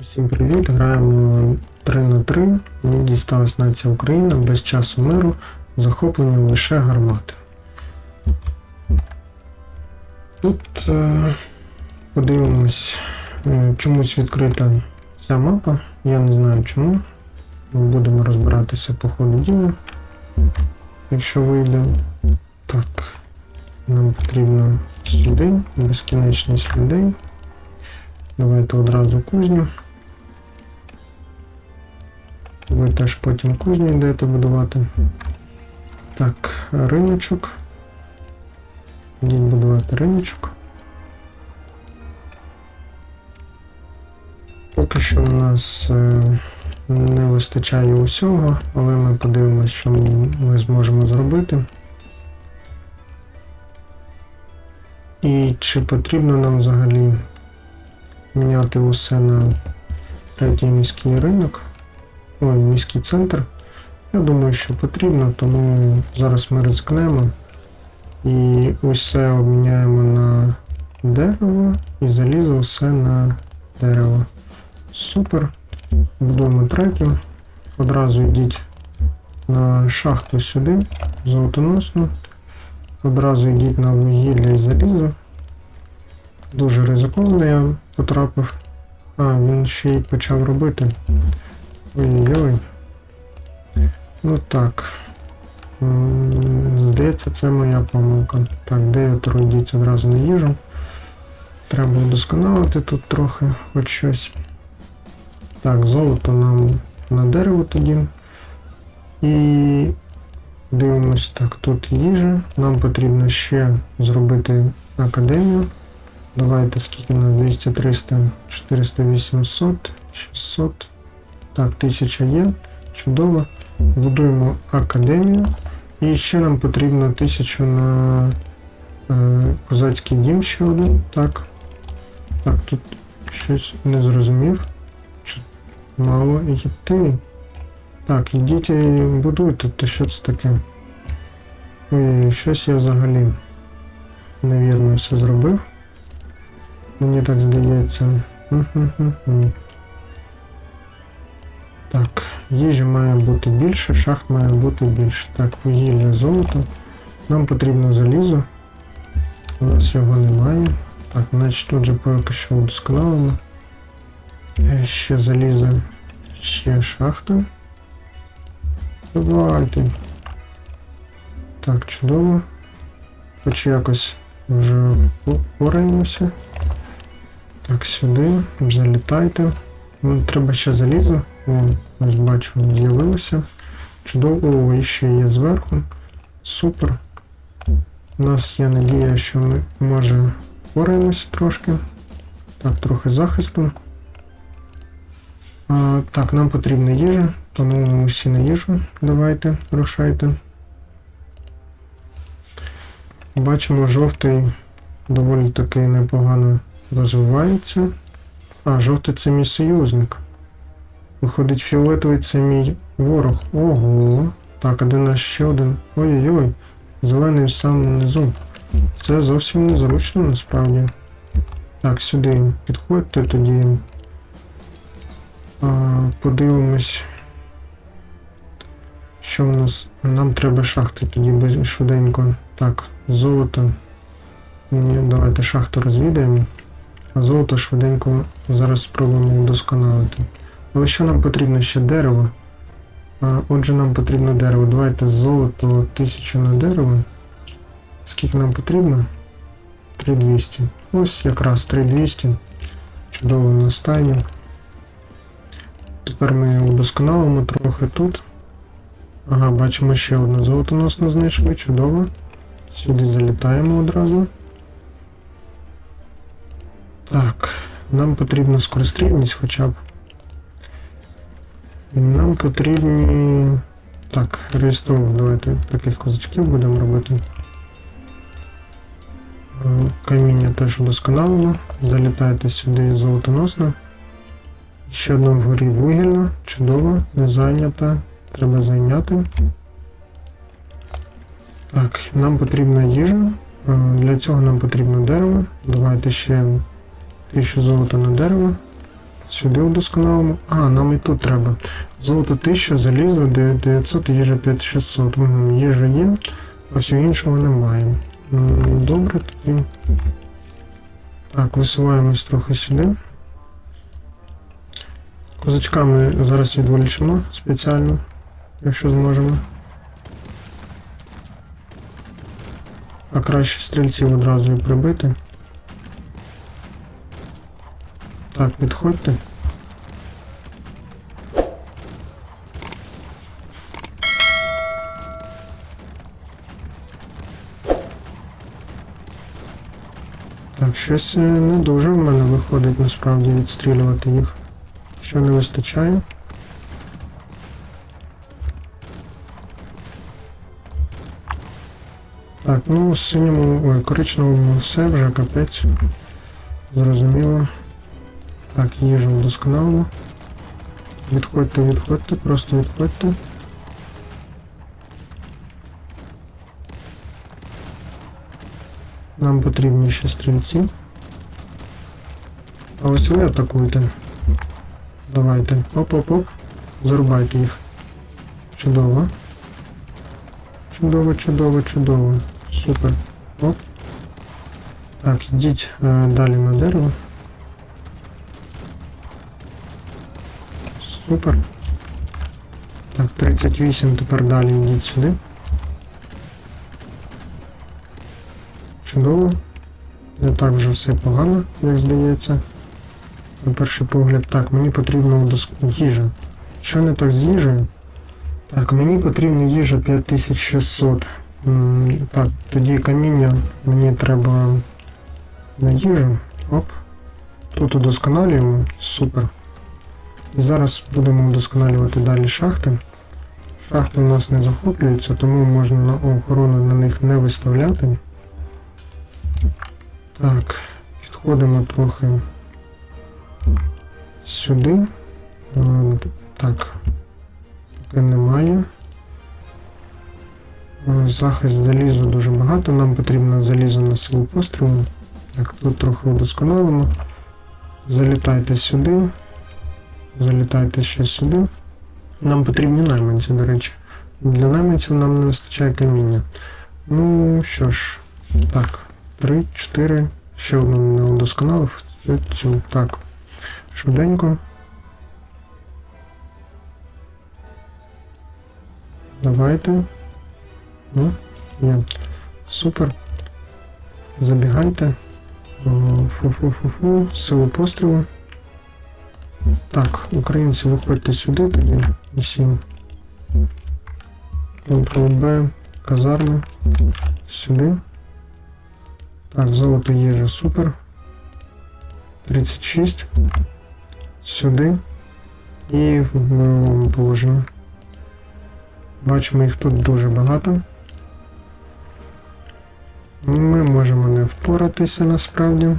Всім привіт! Граємо 3 на 3. Мені дісталась нація Україна без часу миру, захоплені лише гармати. Тут е, подивимось, е, чомусь відкрита ця мапа. Я не знаю чому. Будемо розбиратися по ходу діла. Якщо вийде. Так. Нам потрібно сюди, безкінечність людей. Давайте одразу кузню. Ви теж потім кузню йдете будувати. Так, риночок. Йдіть будувати риночок. Поки що у нас е, не вистачає усього, але ми подивимося, що ми зможемо зробити. І чи потрібно нам взагалі міняти усе на третій міський ринок, ой, міський центр. Я думаю, що потрібно, тому зараз ми ризикнемо і усе обміняємо на дерево і залізо усе на дерево. Супер. Будуємо треки. Одразу йдіть на шахту сюди, золотоносну. Одразу йдіть на вугілля і залізо. Дуже ризиковано я потрапив. А, він ще й почав робити. Ой-ой-ой. Ну так. Здається, це моя помилка. Так, 9 йдіть одразу на їжу. Треба удосконалити тут трохи хоч щось. Так, золото нам на дерево тоді. І дивимось, так, тут їжа. Нам потрібно ще зробити академію. Давайте скільки у нас 200, 300, 400, 800, 600. Так, 1000 є. Чудово. Будуємо академію. І ще нам потрібно 1000 на е, козацький дім ще один. Так. Так, тут щось не зрозумів. Чи мало йти. Так, ідіть і будуйте, то що це таке? Ой, щось я взагалі невірно все зробив. Мені так здається. Хм-хм-хм-хм. Так, їжі має бути більше, шахт має бути більше. Так, вугілля золото. Нам потрібно залізо. У нас його немає. Так, значить тут же поки що удосконалено. Е, Ще залізо, ще шахта. Давайте. Так, чудово. Хоч якось вже пораємося. Так, сюди, залітайте. Ну, треба ще залізо. Ось бачу, з'явилося. Чудово, О, і ще є зверху. Супер. У нас є надія, що ми може впораємося трошки. Так, трохи захисту. А, так, нам потрібна їжа, тому усі на їжу. Давайте, рушайте. Бачимо, жовтий доволі таки непогано розвивається. А, жовтий це мій союзник. Виходить, фіолетовий це мій ворог. Ого. Так, а де наш ще один? Ой-ой-ой. Зелений в самому низу. Це зовсім незручно насправді. Так, сюди підходьте тоді. А, подивимось. Що в нас? Нам треба шахти тоді швиденько. Так, золото. Ні, давайте шахту розвідаємо. А золото швиденько зараз спробуємо вдосконалити. Але що нам потрібно ще дерево? А, отже, нам потрібно дерево. Давайте золото 1000 на дерево. Скільки нам потрібно? 3200. Ось якраз 3200. Чудово настайні. Тепер ми удосконалимо трохи тут. Ага, бачимо ще одну золотоносну знайшли, чудово. Сюди залітаємо одразу. Так, нам потрібна скорострільність хоча б. Потрібні. Так, реєстровано, давайте таких козачків будемо робити. Е, Каміння теж удосконалено. Залітайте сюди золотоносно. Ще одна вгорі вугільна, чудово, не зайнята. Треба зайняти. Так, нам потрібна їжа. Е, Для цього нам потрібно дерево. Давайте ще 1000 золота на дерево. Сюди удосконалимо. А, нам і тут треба. Золото 1000, залізо 900, їжа 5600. Угу, їжа є, а всього іншого немає. Добре, тоді. Так, висуваємось трохи сюди. Козачками зараз відволічимо спеціально, якщо зможемо. А краще стрільців одразу і прибити. Так, відходьте. Так, щось е, не дуже в мене виходить насправді відстрілювати їх. Що не вистачає. Так, ну синьому, ой, коричневому все вже капець. Зрозуміло. Так, їжу вдосконалимо. Відходьте, відходьте, просто відходьте. Нам потрібні ще стрільці. А ось ви атакуйте. Давайте. Оп-оп-оп. Зарубайте їх. Чудово. Чудово, чудово, чудово. Супер. Оп. Так, йдіть е, далі на дерево. Супер. Так, 38, тепер далі йдіть сюди. Чудово. Не так вже все погано, як здається. На перший погляд, так, мені потрібна їжа. Що не так з їжею? Так, мені потрібна їжа 5600. Так, тоді каміння мені треба на їжу. Оп. Тут удосконалюємо. Супер. І зараз будемо удосконалювати далі шахти. Шахти у нас не захоплюються, тому можна на охорону на них не виставляти. Так, підходимо трохи сюди. Е, Так, поки немає. Е, Захист залізу дуже багато, нам потрібно залізо на силу пострілу. Так, тут трохи удосконалимо. Залітайте сюди. Залітайте ще сюди. Нам потрібні найманці, до речі. Для найманців нам не вистачає каміння. Ну що ж, так, 3, 4. Ще одну не удосконалив. Цю. Так. Швиденько. Давайте. Ну, є. Супер. Забігайте. Фу-фу-фу-фу. Силу пострілу. Так, українці, виходьте сюди тоді. Усім. Ctrl-B, казарми. Сюди. Так, золото їжа, супер. 36. Сюди. І в бойовому положенні. Бачимо, їх тут дуже багато. Ми можемо не впоратися насправді.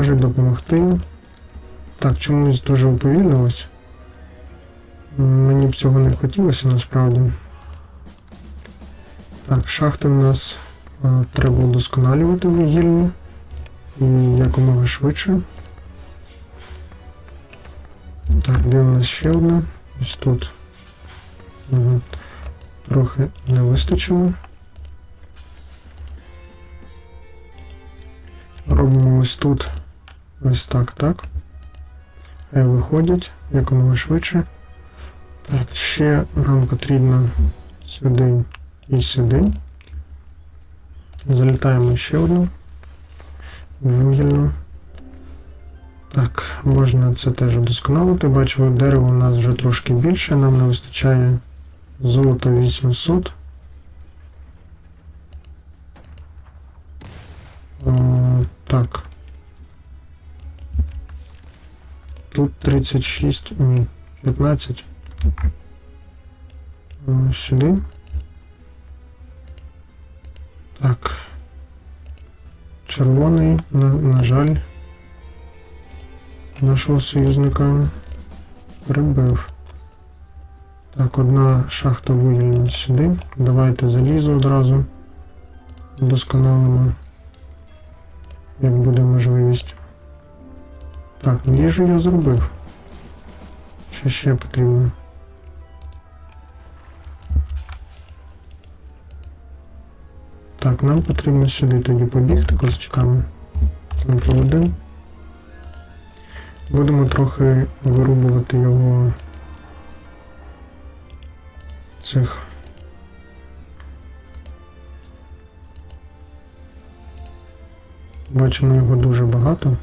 Може допомогти. Так, чомусь дуже уповільнилось. Мені б цього не хотілося насправді. Так, шахти в нас е, треба удосконалювати вугільні. І якомога швидше. Так, де у нас ще одна? Ось тут. Угу. Трохи не вистачило. Робимо ось тут. Ось так, так. Хай виходять якомога швидше. Так, ще нам потрібно сюди і сюди. Залітаємо ще одну. Вугільну. Так, можна це теж удосконалити. Бачимо, дерево у нас вже трошки більше, нам не вистачає золота 800. 36, ні, 15. Сюди. Так. Червоний, на, на жаль, нашого союзника прибив. Так, одна шахта вугільна сюди. Давайте залізо одразу. Досконалимо. Як буде можливість. Так, їжу я зробив. Що ще потрібно? Так, нам потрібно сюди тоді побігти козачками. Контрол 1. Будемо трохи вирубувати його цих. Бачимо його дуже багато.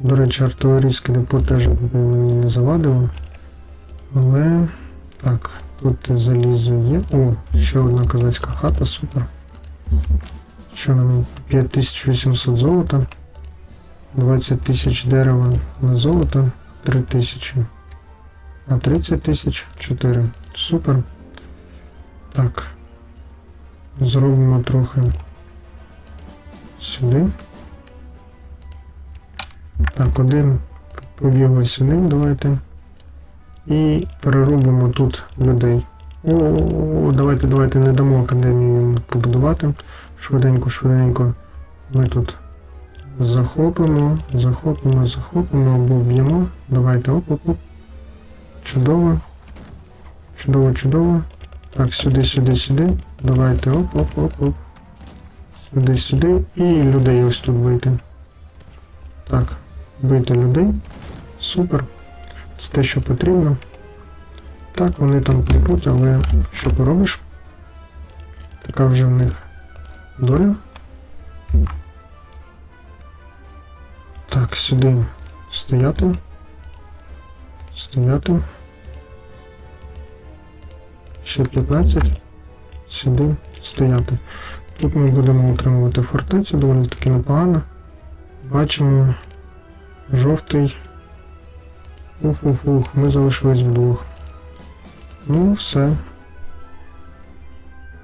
До речі, артилерійське депо теж мені не завадило. Але так, тут залізо є. О, ще одна козацька хата, супер. Що нам 5800 золота, 20 тисяч дерева на золото, 3 тисячі. А 30 тисяч 4. Супер. Так. Зробимо трохи сюди. Так, один побігли сюди, давайте. І переробимо тут людей. О, давайте, давайте не дамо академію побудувати. Швиденько, швиденько. Ми тут захопимо, захопимо, захопимо або вб'ємо. Давайте оп-оп-оп. Чудово. Чудово, чудово. Так, сюди, сюди, сюди. Давайте оп-оп-оп-оп. Сюди, сюди. І людей ось тут вийти. Так, вийти людей. Супер. Це те, що потрібно. Так, вони там припуть, але що поробиш? Така вже в них доля. Так, сюди стояти. Стояти. Ще 15. Сюди стояти. Тут ми будемо утримувати фортецю, доволі таки непогано. Бачимо жовтий. Ух-ух-ух, ми залишились вдвох. Ну, все.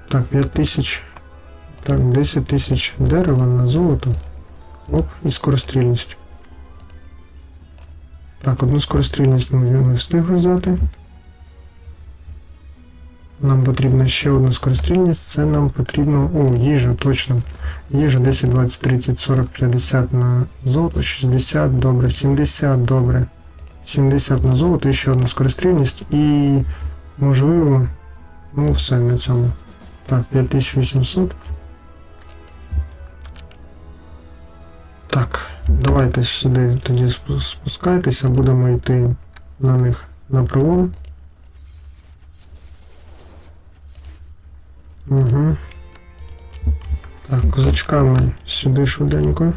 Так, 5 тисяч. Так, 10 тисяч дерева на золото. Оп, і скорострільність. Так, одну скорострільність ми встигли взяти. Нам потрібна ще одна скорострільність, це нам потрібно... О, їжа, точно. Їжа 10, 20, 30, 40, 50 на золото, 60, добре, 70, добре. 70 на золото, ще одна скорострільність і можливо. Ну все на цьому. Так, 5800. Так, давайте сюди тоді спускайтеся, будемо йти на них на пролом. Угу. Так, козачками сюди швиденько.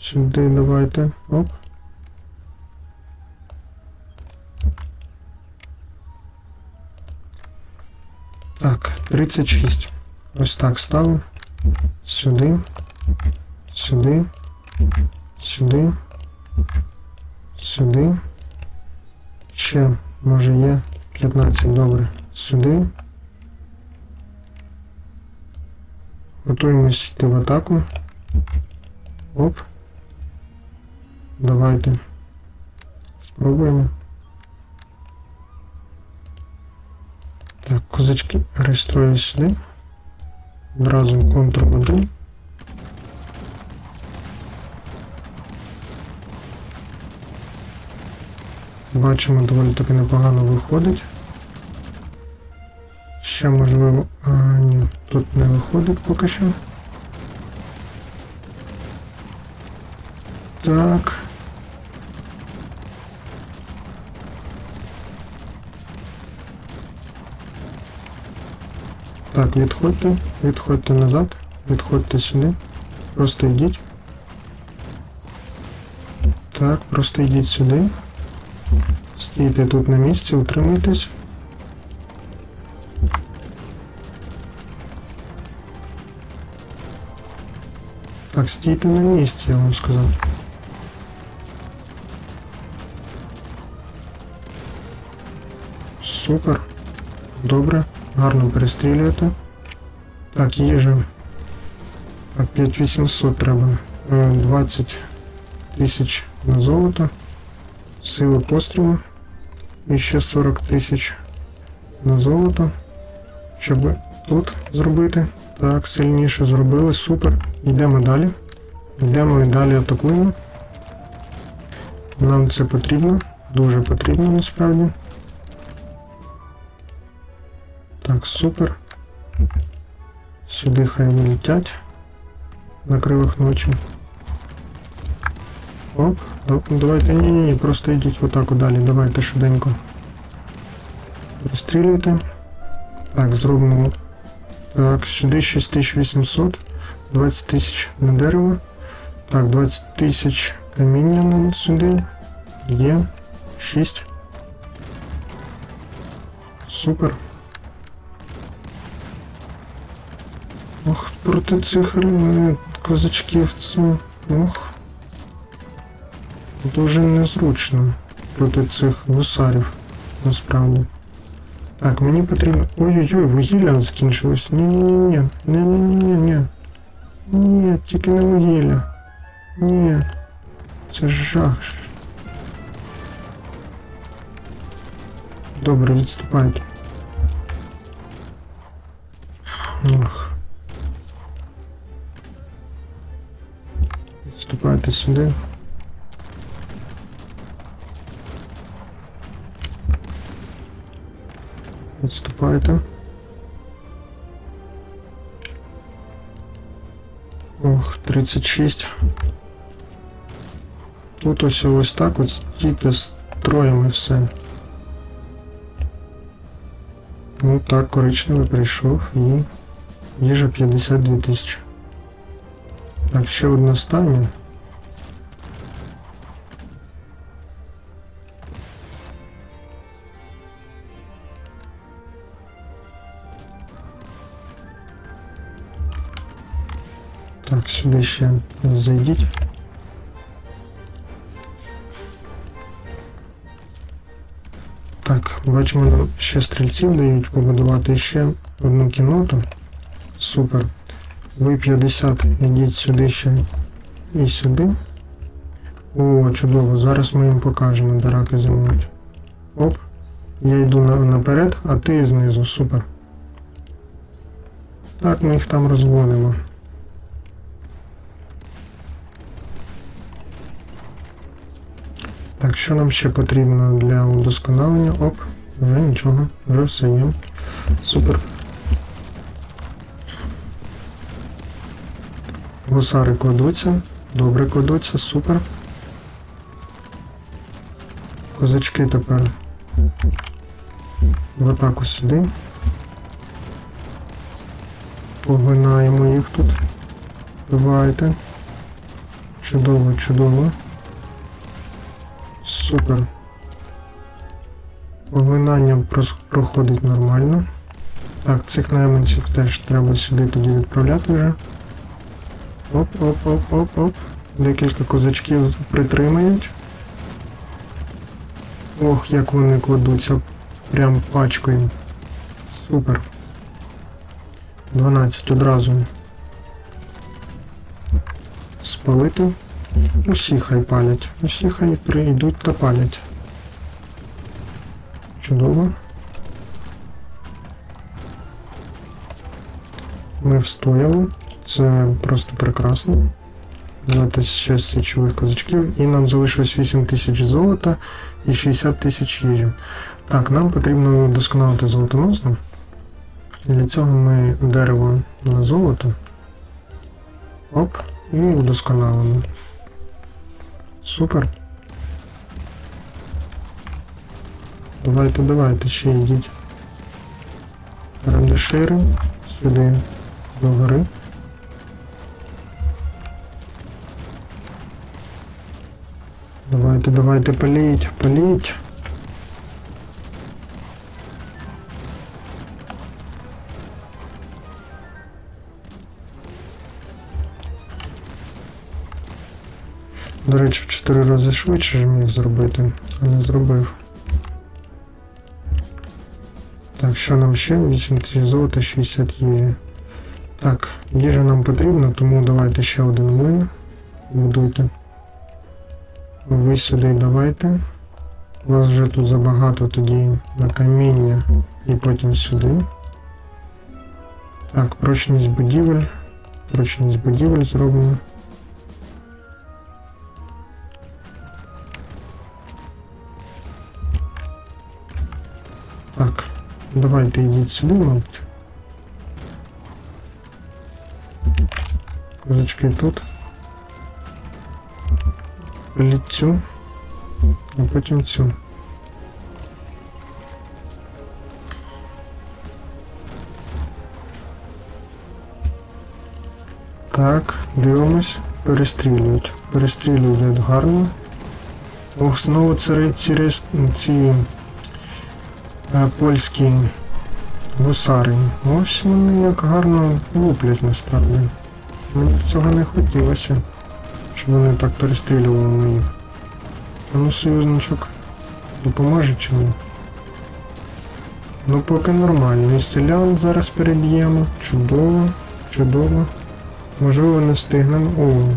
Сюди давайте. Оп. Так, 36. Ось так ставимо. Сюди. Сюди. Сюди. Сюди. Ще, може є 15, добре. Сюди. Готуємось йти в атаку. Оп. Давайте. Спробуємо. Так, козачки реєструю сюди. Одразу Ctrl 1. Бачимо, доволі таки непогано виходить. Ще можливо. А, ні, тут не виходить поки що. Так. Так, відходьте, відходьте назад, відходьте сюди. Просто йдіть. Так, просто йдіть сюди. Стійте тут на місці, утримуйтесь. Так, стійте на місці, я вам сказав. Супер. Добре. Гарно перестрілюєте. Так, їжа. Так, 5800 треба. Е, 20 тисяч на золото. Сила пострілу. І ще 40 тисяч на золото. Щоб тут зробити. Так, сильніше зробили. Супер. Йдемо далі. Йдемо і далі атакуємо. Нам це потрібно. Дуже потрібно насправді. Так, супер. Сюди хай вилетять. На крилах ночі. Оп, оп, ну давайте, ні, ні, ні, просто йдіть в далі, давайте швиденько. Розстрілюйте. Так, зробимо. Так, сюди 6800, 20 тисяч на дерево. Так, 20 тисяч каміння сюди. Є. 6. Супер. Ох, проти цих козачків це. Ох. Дуже незручно проти цих гусарів, насправді. Так, мені потрібно. Ой-ой-ой, вугілля закінчилось. Ні-ні-ні. Ні-ні-ні-ні. Ні, тільки не вугілля. Ні. Це жах. Добре, відступайте. Ох. Відступайте сюди. Відступайте. Ох, 36. Тут ось ось так от стійте строєм і все. Ну так, коричневий прийшов і їжа 52 тисячі. Так, ще одна стайня. Сюди ще зайдіть. Так, бачимо, нам ще стрільців дають побудувати ще одну кіноту. Супер. Ви 50, йдіть сюди ще і сюди. О, чудово, зараз ми їм покажемо, де раки зимують. Оп. Я йду на, наперед, а ти знизу, супер. Так, ми їх там розводимо. Так, що нам ще потрібно для удосконалення? Оп, вже нічого, вже все є. Супер. Гусари кладуться. Добре кладуться, супер. Козачки тепер. В атаку сюди. Поглинаємо їх тут. Давайте. Чудово, чудово. Супер. Поглинання проходить нормально. Так, цих найманців теж треба сюди тоді відправляти вже. Оп-оп-оп-оп-оп. Декілька козачків притримають. Ох, як вони кладуться. Прям пачкою. Супер. 12 одразу. Спалити. Усі хай палять. Усі хай прийдуть та палять. Чудово. Ми встояли. Це просто прекрасно. Взяти ще січових козачків. І нам залишилось 8 тисяч золота і 60 тисяч їжі. Так, нам потрібно вдосконалити золотоносну. Для цього ми дерево на золото. Оп, і вдосконалимо. Супер. Давайте, давайте, ще йдіть. Рандеширим. Сюди до гори. Давайте, давайте, паліть, паліть. До речі, в 4 рази швидше міг зробити, а не зробив. Так, що нам ще? 8 тисяч золота, 60 їжі. Так, їжа нам потрібна, тому давайте ще один млин. Будуйте. Ви сюди давайте. У вас вже тут забагато тоді на каміння і потім сюди. Так, прочність будівель. Прочність будівель зробимо. Давайте йдіть сюди, мабуть. Козачки тут. Ліцю. А потім цю. Так, дивимось. Перестрілюють. Перестрілюють гарно. Ох, знову ці, ці, ці польські гусари. Ось вони як гарно луплять насправді. Мені цього не хотілося, щоб вони так перестрілювали моїх. А ну, союзничок, допоможе чи ні? Ну поки нормально. Містелян зараз переб'ємо. Чудово, чудово. Можливо, не встигнемо. О,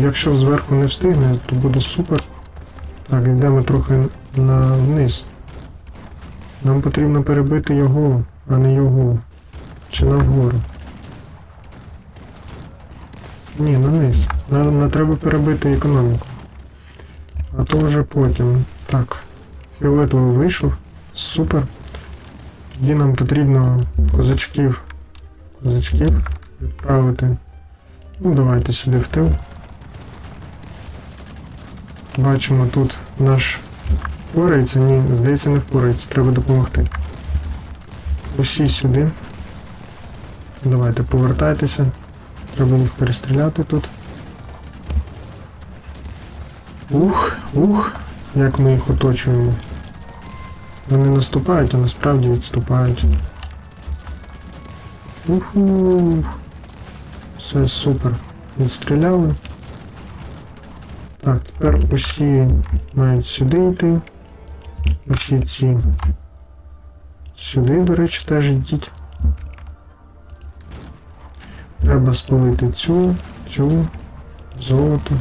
якщо зверху не встигне, то буде супер. Так, йдемо трохи на вниз. Нам потрібно перебити його, а не його. Чи нагору. Ні, на низ. Нам, нам треба перебити економіку. А то вже потім. Так. Фіолетовий вийшов. Супер. Тоді нам потрібно козачків. Козачків відправити. Ну, давайте сюди в тил. Бачимо тут наш впорається. Ні, здається, не впорається, треба допомогти. Усі сюди. Давайте повертайтеся. Треба їх перестріляти тут. Ух, ух, як ми їх оточуємо. Вони наступають, а насправді відступають. Уху. Все супер. Відстріляли. Так, тепер усі мають сюди йти. Усі ці. Сюди, до речі, теж йдіть. Треба спалити цю, цю, золото.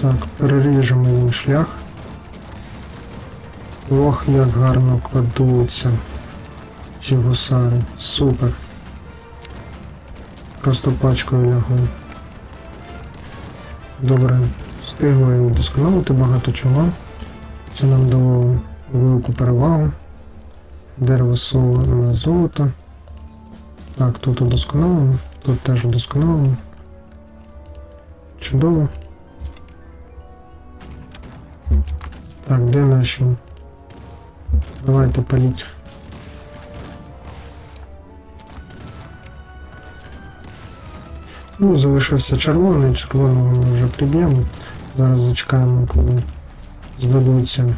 Так, переріжемо їм шлях. Ох, як гарно кладуться ці гусари. Супер. Просто пачкою лягли. Добре, встигли удосконалити багато чого. Це нам дало велику перевагу. Дерево соло золото. Так, тут удосконалено, тут теж удосконалено. Чудово. Так, де наші? Давайте паліть. Ну, залишився червоний, червоного ми вже приб'ємо. Зараз зачекаємо, коли здадуться.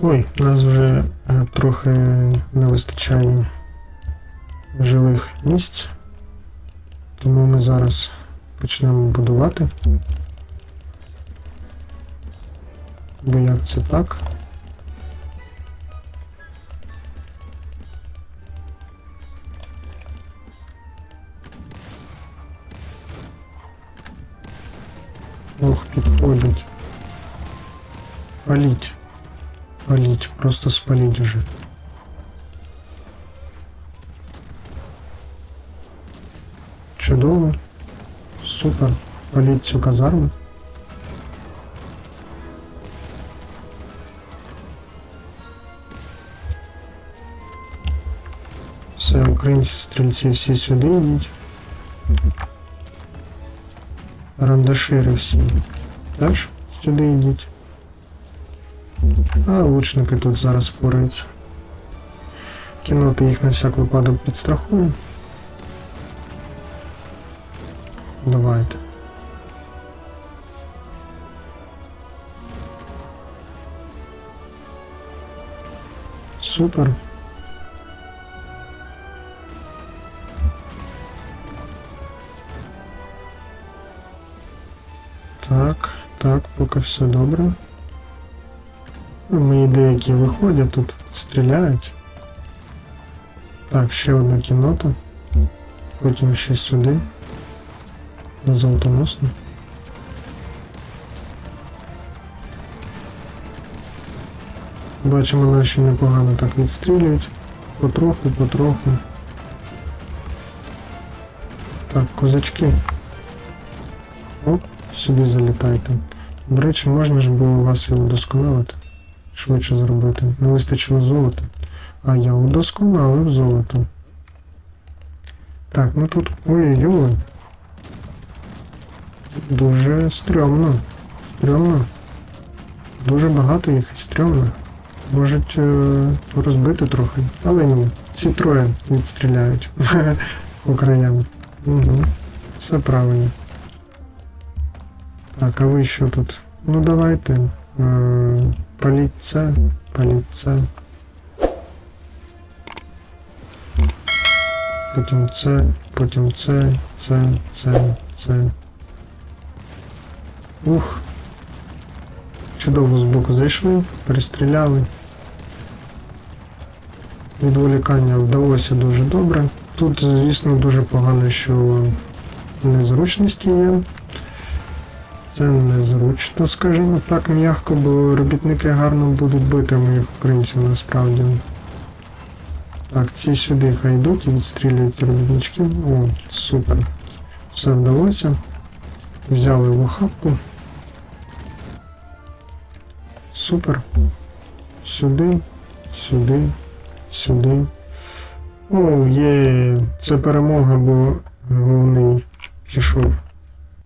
Ой, у нас вже е, трохи не вистачає живих місць. Тому ми зараз почнемо будувати. Бо як це так? Ох, підходять. Паліть. Паліть, просто спаліть уже. Чудово. Супер. Паліть цю казарму. Все, українці, стрільці всі сюди йдуть. Рандашири всі. Теж сюди йдіть. А лучники тут зараз впораються. Кіноти їх на всяк випадок підстрахую. Давайте. Супер. Так, поки все добре. Мої деякі виходять тут, стріляють. Так, ще одна кінота. Потім ще сюди. На золотоносну. Бачимо, наші непогано так відстрілюють. Потроху, потроху. Так, козачки. Оп, сюди залітайте. До речі, можна ж було вас і удосконалити. Швидше зробити. Не вистачило золота. А я удосконалив золото. Так, ну тут. Ой-ой-ой. Дуже стрьомно. Стрьомно. Дуже багато їх і стрьомно. Можуть е, розбити трохи. Але ні. Ці троє відстріляють по краям. Угу. Все правильно. Так, а ви що тут? Ну давайте. Е, паліть це. Потім це, потім це, це, це, це. Ух. Чудово з боку зайшли, перестріляли. Відволікання вдалося дуже добре. Тут, звісно, дуже погано, що незручності є. Це незручно, скажімо так, м'яко, бо робітники гарно будуть бити моїх українців насправді. Так, ці сюди хай йдуть і відстрілюють робітничків. О, супер. Все вдалося. Взяли в охапку. Супер. Сюди, сюди, сюди. О, є. Це перемога, бо головний пішов.